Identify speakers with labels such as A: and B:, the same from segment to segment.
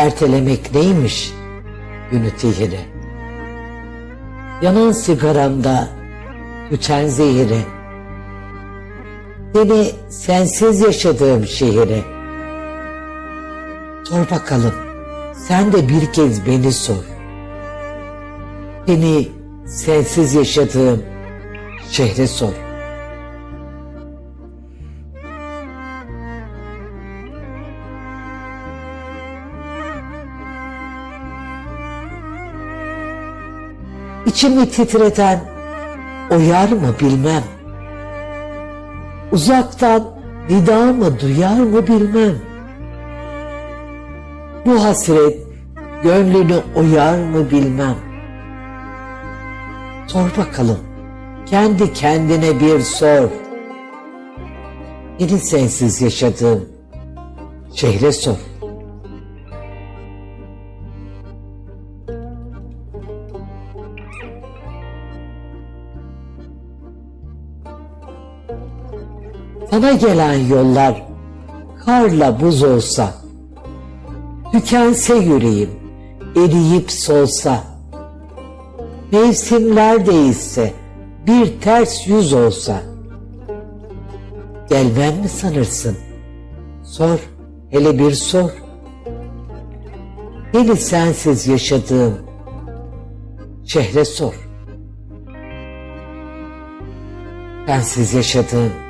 A: Ertelemek neymiş günü tihire? Yanan sigaramda tüten zehire. Seni sensiz yaşadığım şehire. Sor bakalım sen de bir kez beni sor. Seni sensiz yaşadığım şehre sor. İçimi titreten o mı bilmem. Uzaktan nida mı duyar mı bilmem. Bu hasret gönlünü oyar mı bilmem. Sor bakalım kendi kendine bir sor. Beni sensiz yaşadığım şehre sor. Sana gelen yollar karla buz olsa, tükense yüreğim, eriyip solsa, mevsimler değişse, bir ters yüz olsa, gelmem mi sanırsın? Sor, hele bir sor. Beni sensiz yaşadığım şehre sor. Sensiz yaşadığım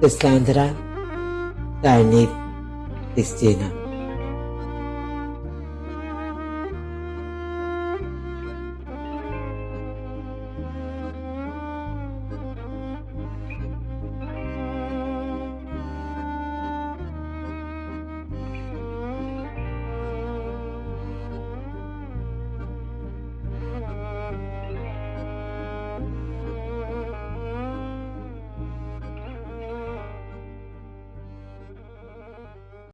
A: Pues, de Sandra, Daniel, Cristina.